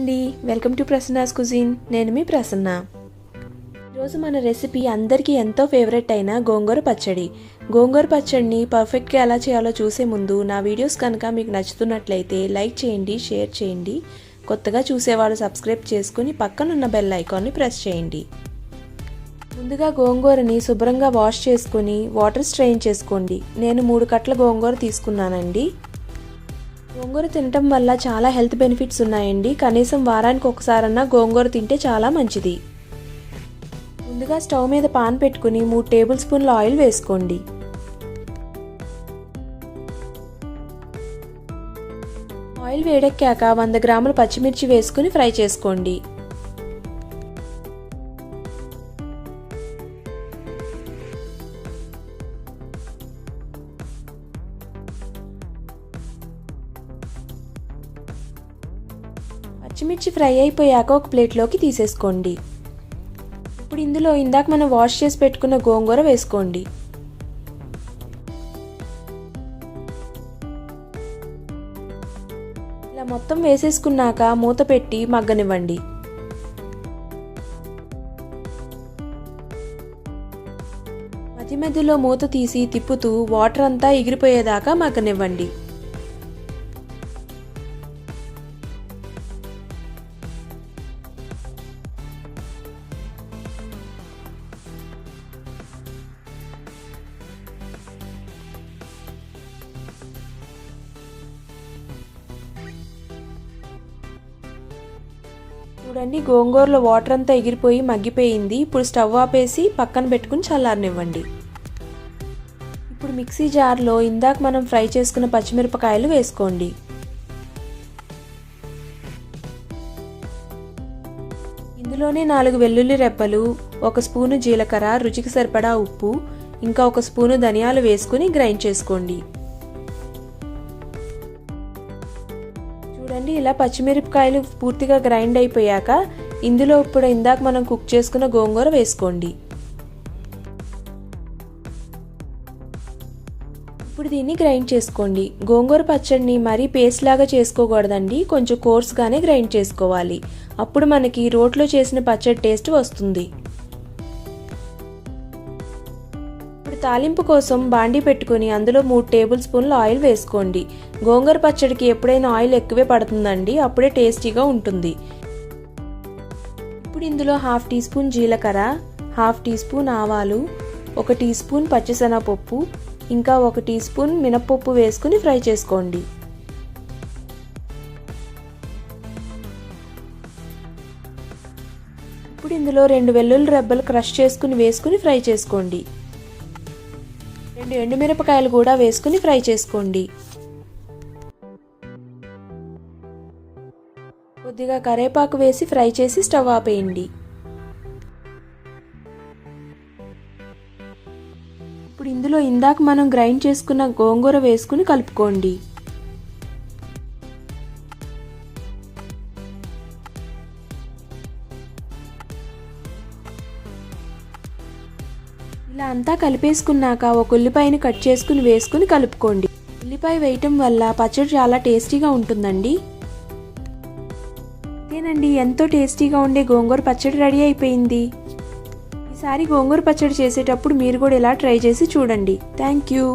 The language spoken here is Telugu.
అండి. వెల్కమ్ టు ప్రసన్నాస్ కుజిన్ నేను మీ ప్రసన్న. ఈరోజు మన రెసిపీ అందరికీ ఎంతో ఫేవరెట్ అయిన గోంగూర పచ్చడి. గోంగూర పచ్చడిని పర్ఫెక్ట్గా ఎలా చేయాలో చూసే ముందు నా వీడియోస్ కనుక మీకు నచ్చుతున్నట్లయితే లైక్ చేయండి షేర్ చేయండి. కొత్తగా చూసేవాళ్ళు సబ్స్క్రైబ్ చేసుకుని పక్కనున్న బెల్ ఐకాన్ని ప్రెస్ చేయండి. ముందుగా గోంగూరని శుభ్రంగా వాష్ చేసుకుని వాటర్ స్ట్రెయిన్ చేసుకోండి. నేను మూడు కట్ల గోంగూర తీసుకున్నానండి. గోంగూర తినటం వల్ల చాలా హెల్త్ బెనిఫిట్స్ ఉన్నాయండి. కనీసం వారానికి ఒకసారన్నా గోంగూర తింటే చాలా మంచిది. ముందుగా స్టవ్ మీద పాన్ పెట్టుకుని మూడు టేబుల్ స్పూన్ల ఆయిల్ వేసుకోండి. ఆయిల్ వేడెక్కాక వంద గ్రాముల పచ్చిమిర్చి వేసుకుని ఫ్రై చేసుకోండి. పచ్చిమిర్చి ఫ్రై అయిపోయాక ఒక ప్లేట్లోకి తీసేసుకోండి. ఇప్పుడు ఇందులో ఇందాక మనం వాష్ చేసి పెట్టుకున్న గోంగూర వేసుకోండి. ఇలా మొత్తం వేసేసుకున్నాక మూత పెట్టి మగ్గనివ్వండి. మధ్య మధ్యలో మూత తీసి తిప్పుతూ వాటర్ అంతా ఎగిరిపోయేదాకా మగ్గనివ్వండి. చూడండి గోంగూరలో వాటర్ అంతా ఎగిరిపోయి మగ్గిపోయింది. ఇప్పుడు స్టవ్ ఆపేసి పక్కన పెట్టుకుని చల్లారనివ్వండి. ఇప్పుడు మిక్సీ జార్లో ఇందాక మనం ఫ్రై చేసుకున్న పచ్చిమిరపకాయలు వేసుకోండి. ఇందులోనే నాలుగు వెల్లుల్లి రెబ్బలు ఒక స్పూను జీలకర్ర రుచికి సరిపడా ఉప్పు ఇంకా ఒక స్పూను ధనియాలు వేసుకుని గ్రైండ్ చేసుకోండి. చూడండి ఇలా పచ్చిమిరపకాయలు పూర్తిగా గ్రైండ్ అయిపోయాక ఇందులో ఇప్పుడు ఇందాక మనం కుక్ చేసుకున్న గోంగూర వేసుకోండి. ఇప్పుడు దీన్ని గ్రైండ్ చేసుకోండి. గోంగూర పచ్చడిని మరీ పేస్ట్ లాగా చేసుకోకూడదండి. కొంచెం కోర్స్గానే గ్రైండ్ చేసుకోవాలి. అప్పుడు మనకి రోట్లో చేసిన పచ్చడి టేస్ట్ వస్తుంది. తాలింపు కోసం బాండీ పెట్టుకుని అందులో మూడు టేబుల్ స్పూన్ల ఆయిల్ వేసుకోండి. గోంగూర పచ్చడికి ఎప్పుడైనా ఆయిల్ ఎక్కువే పడుతుందండి అప్పుడే టేస్టీగా ఉంటుంది. ఇప్పుడు ఇందులో హాఫ్ టీ స్పూన్ జీలకర్ర హాఫ్ టీ స్పూన్ ఆవాలు ఒక టీ స్పూన్ పచ్చిశనగపప్పు ఇంకా ఒక టీ స్పూన్ మినప్పప్పు వేసుకుని ఫ్రై చేసుకోండి. ఇప్పుడు ఇందులో రెండు వెల్లుల్లి రెబ్బలు క్రష్ చేసుకుని వేసుకుని ఫ్రై చేసుకోండి. రెండు ఎండుమిరపకాయలు కూడా వేసుకుని ఫ్రై చేసుకోండి. కొద్దిగా కరేపాకు వేసి ఫ్రై చేసి స్టవ్ ఆపేయండి. ఇప్పుడు ఇందులో ఇందాక మనం గ్రైండ్ చేసుకున్న గోంగూర వేసుకుని కలుపుకోండి. ఇలా అంతా కలిపేసుకున్నాక ఒక ఉల్లిపాయని కట్ చేసుకుని వేసుకుని కలుపుకోండి. ఉల్లిపాయ వేయటం వల్ల పచ్చడి చాలా టేస్టీగా ఉంటుందండి. ఇదేనండి ఎంతో టేస్టీగా ఉండే గోంగూర పచ్చడి రెడీ అయిపోయింది. ఈసారి గోంగూర పచ్చడి చేసేటప్పుడు మీరు కూడా ఇలా ట్రై చేసి చూడండి. Thank you.